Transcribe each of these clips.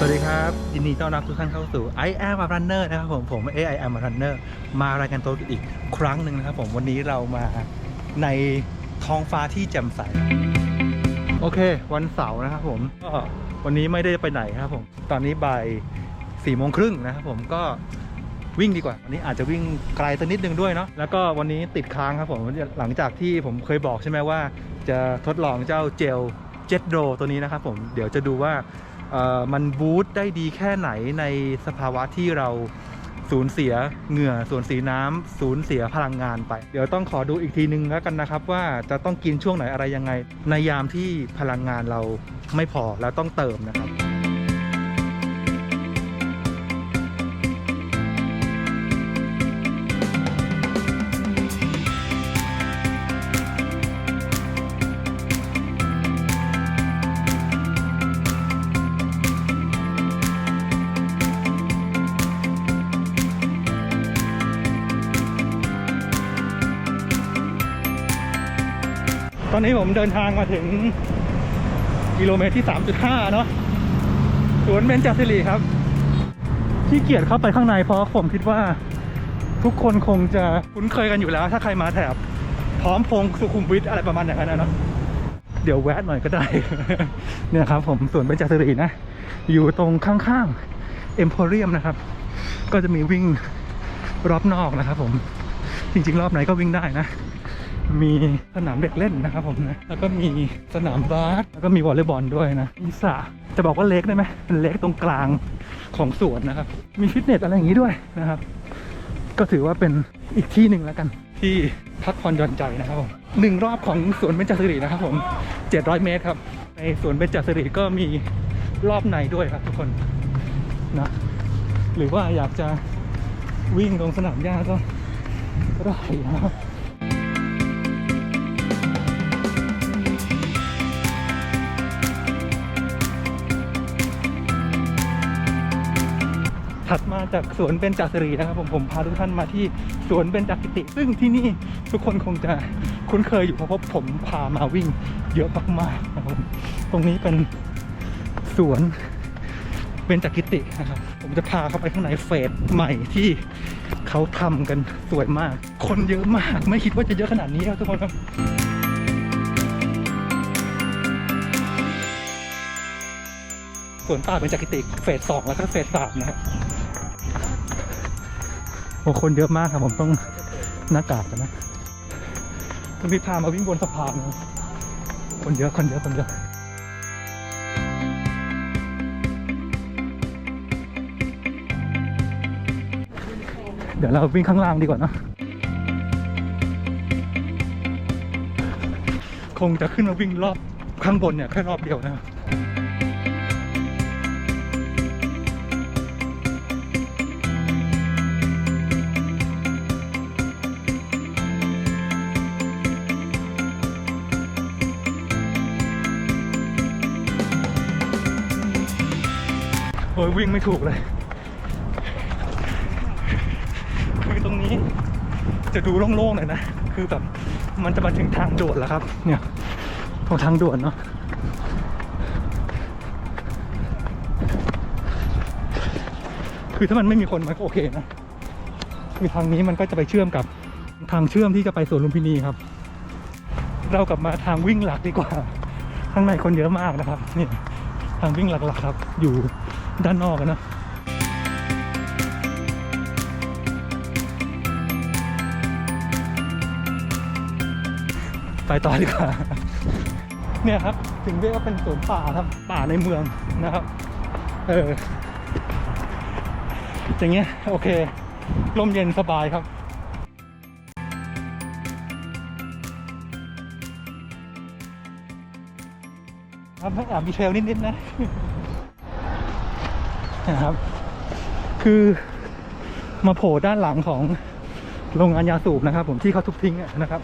สวัสดีครับยินดีต้อนรับทุกท่านเข้าสู่ I am a runner นะครับผมผม I am a runner มารายการตัวอีกครั้งหนึ่งนะครับผมวันนี้เรามาในท้องฟ้าที่แจ่มใส โอเค วันเสาร์นะครับผมก็วันนี้ไม่ได้ไปไหนครับผมตอนนี้บ่ายสี่โมงครึ่งนะครับผมก็วิ่งดีกว่าวันนี้อาจจะวิ่งไกลสักนิดนึงด้วยเนาะแล้วก็วันนี้ติดค้างครับผมหลังจากที่ผมเคยบอกใช่ไหมว่า จะทดลองเจ้าเจลเจ็ตโดตัวนี้นะครับผมเดี๋ยวจะดูว่า มันบูตได้ดีแค่ไหนในสภาวะที่เราสูญเสียเหงื่อสูญเสียน้ำสูญเสียพลังงานไป เดี๋ยวต้องขอดูอีกทีนึงแล้วกันนะครับ ว่าจะต้องกินช่วงไหนอะไรยังไง ในยามที่พลังงานเราไม่พอแล้วต้องเติมนะครับ อนนี้ผมเดินทางมาถึงกิโลเมตรที่ 3.5 เนาะสวนเบญจศิริครับ ที่เกียจเข้าไปข้างในเพราะผมคิดว่าทุกคนคงจะคุ้นเคยกันอยู่แล้ว ถ้าใครมาแถบพร้อมพงสุขุมวิทอะไรประมาณอย่างนั้นนะเนาะเดี๋ยวแวะหน่อยก็ได้ เนี่ยครับผมสวนเบญจศิรินะ อยู่ตรงข้างๆเอ็มโพเรียมนะครับ ก็จะมีวิ่งรอบนอกนะครับผมจริงๆ รอบไหนก็วิ่งได้นะ มีสนามเด็กเล่นนะครับผมนะ แล้วก็มีสนามบาส แล้วก็มีวอลเลย์บอลด้วยนะมีสระจะบอกว่าเล็กได้ไหมเป็นเล็กตรงกลางของสวนนะครับ มีฟิตเนสอะไรอย่างนี้ด้วยนะครับ ก็ถือว่าเป็นอีกที่หนึ่งแล้วกัน ที่พักผ่อนหย่อนใจนะครับผมหนึ่งรอบของสวนเบญจศิรินะครับผม 700 เมตรครับ ในสวนเบญจศิริก็มีรอบในด้วยครับทุกคนนะหรือว่าอยากจะวิ่งตรงสนามหญ้าก็ได้นะครับ จากสวนเบญจศิรินะครับผมผมพาทุกท่านมาที่สวนเบญจกิติ ซึ่งที่นี่ทุกคนคงจะคุ้นเคยอยู่เพราะว่าผมพามาวิ่งเยอะมากๆนะครับตรงนี้เป็นสวนเบญจกิตินะครับผมจะพาเข้าไปข้างในเฟสใหม่ที่เขาทำกันสวยมาก คนเยอะมากไม่คิดว่าจะเยอะขนาดนี้ครับทุกคนครับสวนป่าเป็นจักริติเฟสสองแล้วก็เฟสสามนะครับ โอ้คนเยอะมากครับผมต้องหน้ากากกันนะต้องมีพามาวิ่งบนสะพานนะคนเยอะคนเยอะคนเยอะเดี๋ยวเราวิ่งข้างล่างดีกว่านะคงจะขึ้นมาวิ่งรอบข้างบนเนี่ยแค่รอบเดียวนะครับ ยวิ่งไม่ถูกเลยคือตรงนี้จะดูโล่งๆหน่อยนะ คือแบบมันจะมาถึงทางด่วนแล้วครับ เนี่ยตรงทางด่วนเนาะคือถ้ามันไม่มีคนมันก็โอเคนะคือทางนี้มันก็จะไปเชื่อมกับทางเชื่อมที่จะไปสวนลุมพินีครับ เรากลับมาทางวิ่งหลักดีกว่า ข้างในคนเยอะมากนะครับเนี่ยทางวิ่งหลักๆครับ อยู่ ด้านนอกอะนะ ไปต่อดีกว่า เนี่ยครับ ถึงเรียกว่าเป็นสวนป่าครับ ป่าในเมืองนะครับ เออ อย่างเงี้ย โอเค ลมเย็นสบายครับครับแอบมีเทรลนิด ๆ นะ นะครับ คือมาโผล่ด้านหลังของโรงงานยาสูบนะครับ ผมที่เขาทุบทิ้งนะครับ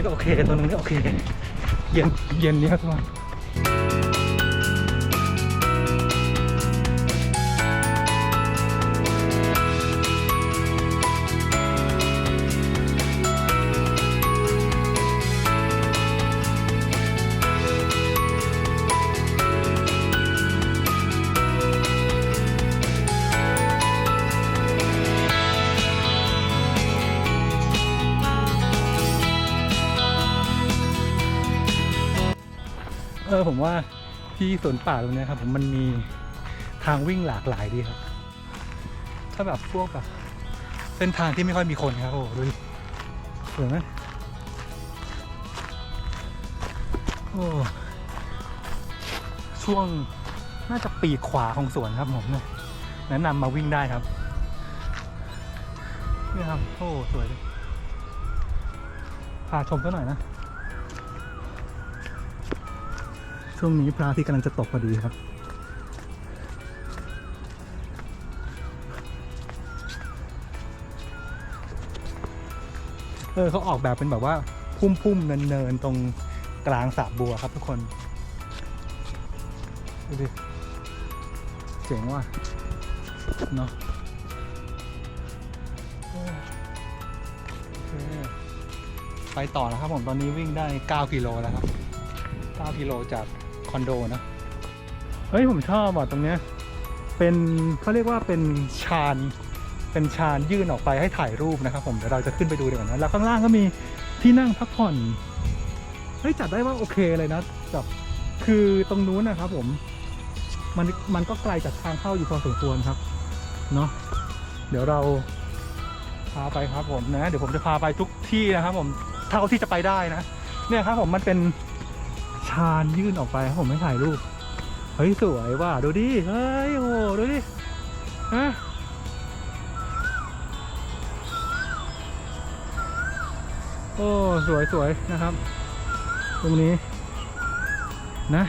เฮ้ยโอเคตรงนี่โอเค เย็น เย็นเนี่ยทุกคน ออผมว่าที่สวนป่าตรงนี้ครับผมมันมีทางวิ่งหลากหลายดีครับ ถ้าแบบพวกแบบเส้นทางที่ไม่ค่อยมีคนครับโอ้ดูดิสวยไหมโอ้ช่วงน่าจะปีกขวาของสวนครับผมเนี่ยแนะนำมาวิ่งได้ครับนี่ครับโอ้สวยเลยพาชมซะหน่อยนะ ช่วงนี้พระอาทิตย์กำลังจะตกพอดีครับ เออเขาออกแบบเป็นแบบว่าพุ่มๆเนินๆตรงกลางสระบัวครับทุกคน ดูดิ เจ๋งว่ะ เนาะไปต่อแล้วครับผมตอนนี้วิ่งได้ 9 กิโลแล้วครับ 9 กิโลจาก คอนโดนะเฮ้ยผมชอบอะตรงเนี้ยเป็นเขาเรียกว่าเป็นชานเป็นชานยื่นออกไปให้ถ่ายรูปนะครับผมเดี๋ยวเราจะขึ้นไปดูดีกว่านะแล้วข้างล่างก็มีที่นั่งพักผ่อนเฮ้ยจัดได้ว่าโอเคเลยนะแบบคือตรงนู้นนะครับผมมันมันก็ไกลจากทางเข้าอยู่พอสมควรครับเนาะเดี๋ยวเราพาไปครับผมนะ เดี๋ยวผมจะพาไปทุกที่นะครับผมเท่าที่จะไปได้นะ เนี่ยครับผมมันเป็น ชาญยื่นออกไปผมไม่ถ่ายรูป เฮ้ย สวยว่ะดูดิ เฮ้ยโอ้โหดูดิฮะโอ้ สวยสวยนะครับ ตรงนี้นะ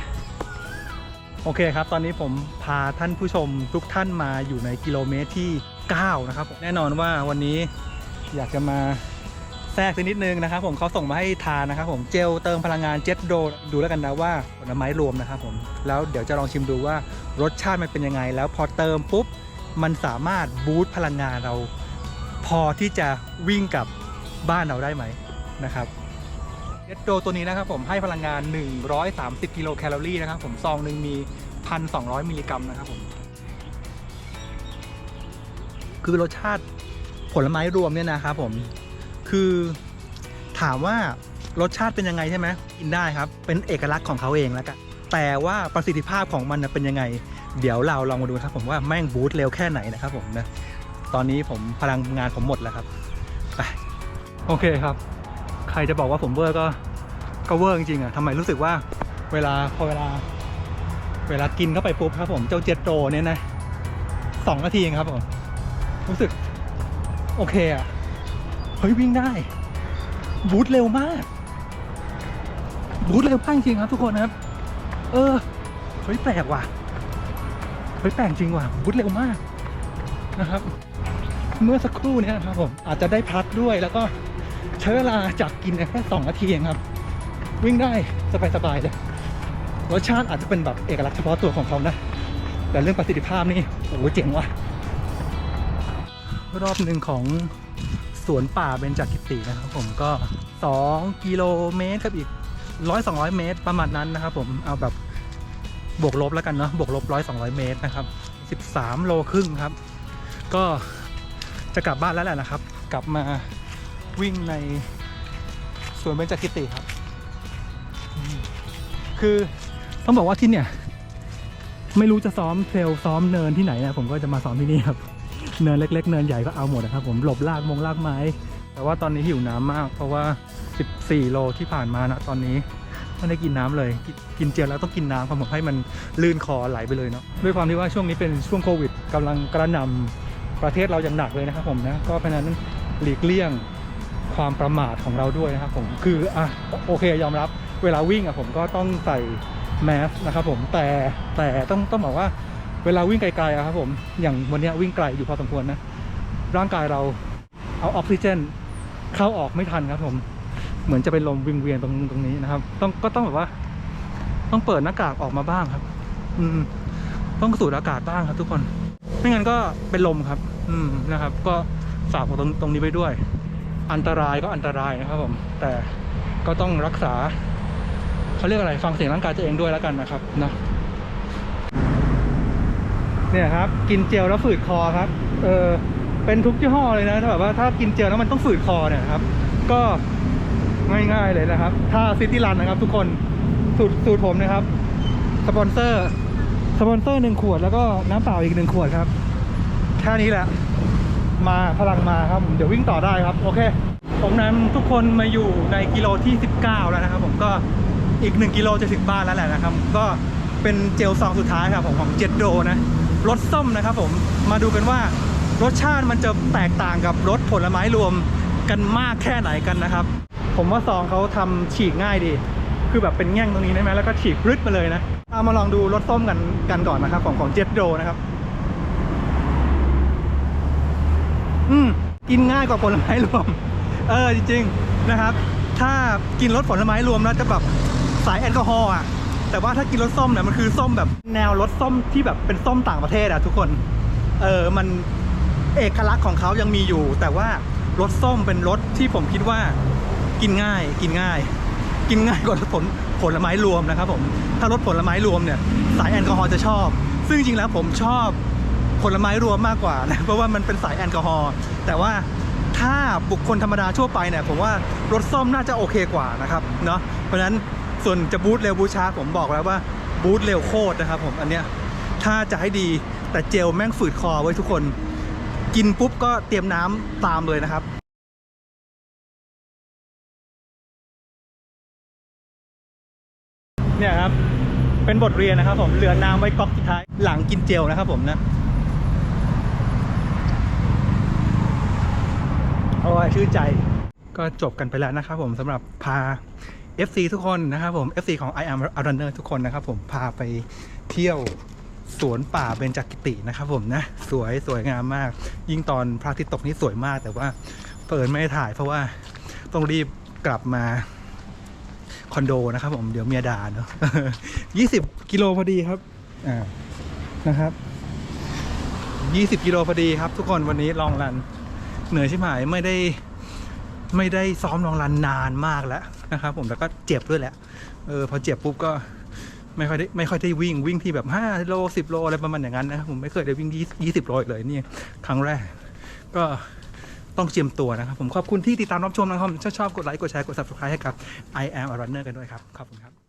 โอเคครับ ตอนนี้ผมพาท่านผู้ชมทุกท่านมาอยู่ในกิโลเมตรที่ 9 นะครับ แน่นอนว่าวันนี้อยากจะมา แทรกสักนิดนึงนะครับผมเขาส่งมาให้ทานนะครับผมเจลเติมพลังงานเจ็ตโดดูแล้วกันนะว่าผลไม้รวมนะครับผมแล้วเดี๋ยวจะลองชิมดูว่ารสชาติมันเป็นยังไง แล้วพอเติมปุ๊บมันสามารถบูตพลังงานเรา พอที่จะวิ่งกับบ้านเราได้ไหมนะครับเจ็ตโดตัวนี้นะครับผมให้พลังงาน 130 กิโลแคลอรี่นะครับผมซองหนึ่งมี 1,200 มิลลิกรัมนะครับผมคือรสชาติผลไม้รวมเนี่ยนะครับผม คือถามว่ารสชาติเป็นยังไงใช่ไหมกินได้ครับ เป็นเอกลักษณ์ของเขาเองแล้วกันแต่ว่าประสิทธิภาพของมันเป็นยังไง เดี๋ยวเราลองมาดูครับผมว่าแม่งบูตเร็วแค่ไหนนะครับผมนะตอนนี้ผมพลังงานผมหมดแล้วครับไปโอเคครับ ใครจะบอกว่าผมเวอร์ก็ก็เวอร์จริงๆอะทำไมรู้สึกว่าเวลาพอเวลา เวลากินเข้าไปปุ๊บครับผมเจ้าเจตโตเนี่ยนะสองนาทีเองครับผมรู้สึกโอเคอะ เฮ้ยวิ่งได้ บูทเร็วมาก บูทเร็วมากจริงครับทุกคนครับ เออ เฮ้ยแปลกว่ะ เฮ้ยแปลกจริงว่ะ บูทเร็วมากนะครับ เมื่อสักครู่นี้ครับผมอาจจะได้พักด้วยแล้วก็ใช้เวลาจากกินแค่สองนาทีเองครับ วิ่งได้สบายๆเลยรสชาติอาจจะเป็นแบบเอกลักษณ์เฉพาะตัวของเขานะ แต่เรื่องประสิทธิภาพนี่โอ้โหเจ๋งว่ะ รอบหนึ่งของ สวนป่าเบญจกิตินะครับผมก็ 2 กิโลเมตรครับอีก100 200เมตรประมาณนั้นนะครับผมเอาแบบบวกลบแล้วกันเนาะบวกลบ100 200เมตรนะครับ13โลครึ่งครับ ก็จะกลับบ้านแล้วแหละนะครับ กลับมาวิ่งในสวนเบญจกิติครับ คือต้องบอกว่าที่เนี่ย ไม่รู้จะซ้อมเทรลซ้อมเนินที่ไหนนะผมก็จะมาซ้อมที่นี่ครับ เนินเล็ก ๆ เนินใหญ่ก็เอาหมดนะครับผมหลบลากมงลากไม้ แต่ว่าตอนนี้หิวน้ำมาก เพราะว่า 14 โลที่ผ่านมานะตอนนี้ไม่ได้กินน้ำเลยกินกินเจลแล้วต้องกินน้ำครับผมให้มันลื่นคอไหลไปเลยเนาะด้วยความที่ว่าช่วงนี้เป็นช่วงโควิดกำลังกระหน่ำประเทศเราอย่างหนักเลยนะครับผมนะก็เพราะนั้นหลีกเลี่ยงความประมาทของเราด้วยนะครับผมคืออะโอเคยอมรับเวลาวิ่งอะผมก็ต้องใส่แมสนะครับผมแต่แต่ต้องต้องบอกว่า เวลาวิ่งไกลๆอะครับผมอย่างวันนี้วิ่งไกลอยู่พอสมควรนะ ร่างกายเราเอาออกซิเจน เข้าออกไม่ทันครับผมเหมือนจะเป็นลมวิงเวียนตรงตรงนี้นะครับ ต้องก็ต้องแบบว่า ต้องเปิดหน้ากากออกมาบ้างครับ อืม ต้องสูดอากาศบ้างครับ ทุกคน ไม่งั้นก็เป็นลมครับ อืมนะครับ ก็ฝากตรงตรงนี้ไปด้วย อันตรายก็อันตรายนะครับ ผม แต่ก็ต้องรักษาเขาเรียกอะไรฟังเสียงร่างกายตัวเองด้วยแล้วกันนะครับเนาะ เนี่ยครับ กินเจลแล้วฝืดคอครับ เออเป็นทุกยี่ห้อเลยนะถ้าแบบว่าถ้ากินเจลแล้วมันต้องฝืดคอเนี่ยครับ ก็ง่ายๆเลยนะครับ ถ้าซิตี้รันนะครับ ทุกคนสูตรสูตรผมนะครับสปอนเซอร์สปอนเซอร์หนึ่งขวดแล้วก็น้ำเปล่าอีกหนึ่งขวดครับ แค่นี้แหละ มาพลังมาครับผมเดี๋ยววิ่งต่อได้ครับ โอเค ผมนำทุกคนมาอยู่ในกิโลที่ 19 แล้วนะครับ ผมก็อีก 1 กิโลจะถึงบ้านแล้วแหละนะครับ ก็เป็นเจลซองสุดท้ายครับผมของเจ็ดโดนะ รสส้มนะครับผมมาดูกันว่ารสชาติมันจะแตกต่างกับรสผลไม้รวมกันมากแค่ไหนกันนะครับ ผมว่าซองเขาทำฉีกง่ายดี คือแบบเป็นแง่งตรงนี้ได้ไหมแล้วก็ฉีกรึดมาเลยนะเอามาลองดูรสส้มกันกันก่อนนะครับของของเจ็ดโดนะครับ อืมกินง่ายกว่าผลไม้รวม เออจริงๆนะครับ ถ้ากินรสผลไม้รวมแล้วจะแบบสายแอลกอฮอล์อะ แต่ว่าถ้ากินรสส้มเนี่ยมันคือส้มแบบแนวรสส้มที่แบบเป็นส้มต่างประเทศอะทุกคน เออมันเอกลักษณ์ของเขายังมีอยู่ แต่ว่ารสส้มเป็นรสที่ผมคิดว่ากินง่าย กินง่าย กินง่ายกว่ารสผลผลไม้รวมนะครับผมถ้ารสผลไม้รวมเนี่ยสายแอลกอฮอล์จะชอบ ซึ่งจริงๆแล้วผมชอบผลไม้รวมมากกว่านะเพราะว่ามันเป็นสายแอลกอฮอล์แต่ว่าถ้าบุคคลธรรมดาทั่วไปเนี่ยผมว่ารสส้มน่าจะโอเคกว่านะครับเนาะเพราะฉะนั้น ส่วนจะบูทเร็วบูทช้าผมบอกแล้วว่าบูทเร็วโคตรนะครับผมอันเนี้ยถ้าจะให้ดีแต่เจลแม่งฝืดคอไว้ทุกคน กินปุ๊บก็เตรียมน้ำตามเลยนะครับเนี่ยครับเป็นบทเรียนนะครับผมเหลือน้ำไว้ก๊อกสุดท้ายหลังกินเจลนะครับผมนะโอ้ยชื่นใจก็จบกันไปแล้วนะครับผมสำหรับพา FC ทุกคนนะครับผม FC ของ I am a runner ทุกคนนะครับผมพาไปเที่ยวสวนป่าเบญจกิตินะครับผมนะ สวยสวยงามมาก ยิ่งตอนพระอาทิตย์ตกนี่สวยมาก แต่ว่าเปิดไม่ได้ถ่ายเพราะว่าต้องรีบกลับมาคอนโดนะครับผมเดี๋ยวเมียด่าเนาะ20กิโลพอดีครับอ่านะครับ20กิโลพอดีครับ ทุกคนวันนี้ลองรันเหนื่อยใช่ไหมไม่ได้ ไม่ได้ซ้อมลองรันนานมากแล้วนะครับผมแล้วก็เจ็บด้วยแหละเออพอเจ็บปุ๊บก็ไม่ค่อยได้ไม่ค่อยได้วิ่งวิ่งที่แบบ5โล10 โลอะไรประมาณอย่างนั้นนะผมไม่เคยได้วิ่ง 20 โลอีกเลยนี่ครั้งแรก ก็ต้องเจียมตัวนะครับ ผมขอบคุณที่ติดตามรับชมนะครับถ้าชอบกดไลค์กดแชร์กด subscribe ให้กับ I am a runner กันด้วยครับ ขอบคุณครับ